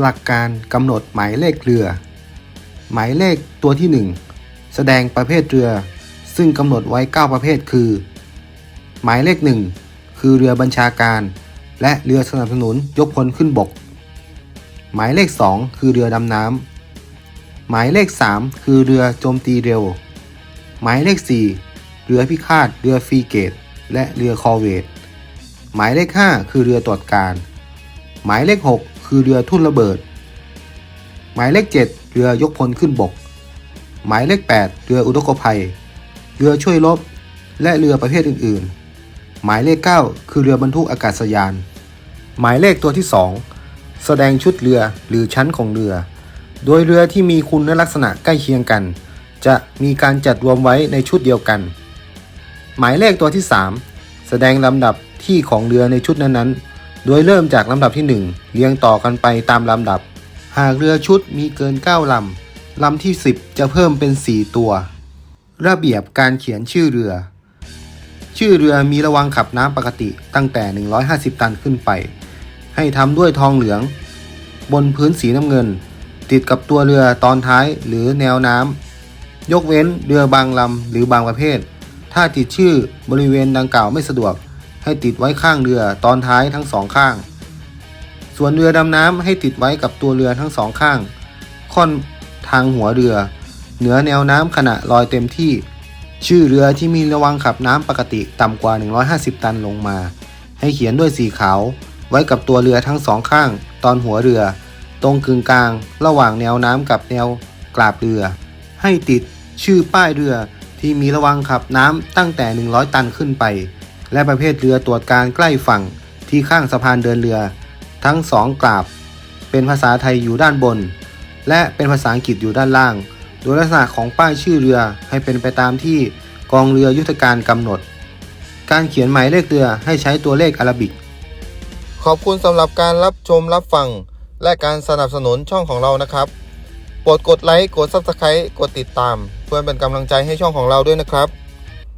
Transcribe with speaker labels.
Speaker 1: หลักการกำหนดหมายเลขเรือ หมายเลขตัวที่ 1 แสดงประเภทเรือ ซึ่งกำหนดไว้ 9 ประเภท คือ หมายเลข 1 คือเรือบัญชาการ และเรือสนับสนุนยกพลขึ้นบก หมายเลข 2 คือเรือดำน้ำหมายเลข 3 คือเรือโจมตีเร็ว หมายเลข 4 เรือพิฆาตเรือฟรีเกต และเรือคอเวตหมายเลข 5 คือเรือตรวจการ หมายเลข 6 คือเรือทุ่นระเบิด หมายเลข 7 เรือยกพลขึ้นบก หมายเลข 8 เรืออุทกภัย เรือช่วยรบ และเรือประเภทอื่นๆ หมายเลข 9 คือเรือบรรทุกอากาศยาน หมายเลขตัวที่ 2 แสดงชุดเรือหรือชั้นของเรือ โดยเรือที่มีคุณลักษณะใกล้เคียงกัน จะมีการจัดรวมไว้ในชุดเดียวกัน หมายเลขตัวที่ 3 แสดงลำดับที่ของเรือในชุดนั้นๆ โดยเริ่มจากลำดับที่ 1 เรียงต่อกันไปตามลำดับ หากเรือชุดมีเกิน 9 ลำ ลำที่ 10 จะเพิ่มเป็น 4 ตัว ระเบียบการเขียนชื่อเรือ ชื่อเรือมีระวังขับน้ำปกติตั้งแต่ 150 ตันขึ้นไป ให้ทำด้วยทองเหลือง บนพื้นสีน้ำเงิน ติดกับตัวเรือตอนท้ายหรือแนวน้ำยกเว้นเรือบางลำหรือบางประเภท ถ้าติดชื่อบริเวณดังกล่าวไม่สะดวก ให้ติดไว้ข้างเรือตอนท้ายทั้งสองข้าง ส่วนเรือดำน้ำให้ติดไว้กับตัวเรือทั้งสองข้าง ค่อนทางหัวเรือ เหนือแนวน้ำขณะลอยเต็มที่ ชื่อเรือที่มีระวังขับน้ำปกติต่ำกว่า 150 ตันลงมา ให้เขียนด้วยสีขาว ไว้กับตัวเรือทั้งสองข้าง ตอนหัวเรือ ตรงกึ่งกลาง ระหว่างแนวน้ำกับแนวกราบเรือ ให้ติดชื่อป้ายเรือที่มีระวังขับน้ำตั้งแต่ 100 ตันขึ้นไป และประเภทเรือตรวจการใกล้ฝั่งที่ข้างสะพานเดินเรือ ทั้งสองกราบ เป็นภาษาไทยอยู่ด้านบน และเป็นภาษาอังกฤษอยู่ด้านล่าง โดยลักษณะของป้ายชื่อเรือให้เป็นไปตามที่กองเรือยุทธการกำหนด การเขียนหมายเลขเรือให้ใช้ตัวเลขอาราบิก ขอบคุณสำหรับการรับชมรับฟัง และการสนับสนุนช่องของเรานะครับโปรดกดไลค์กด Subscribe กดติดตาม เพื่อเป็นกำลังใจให้ช่องของเราด้วยนะครับ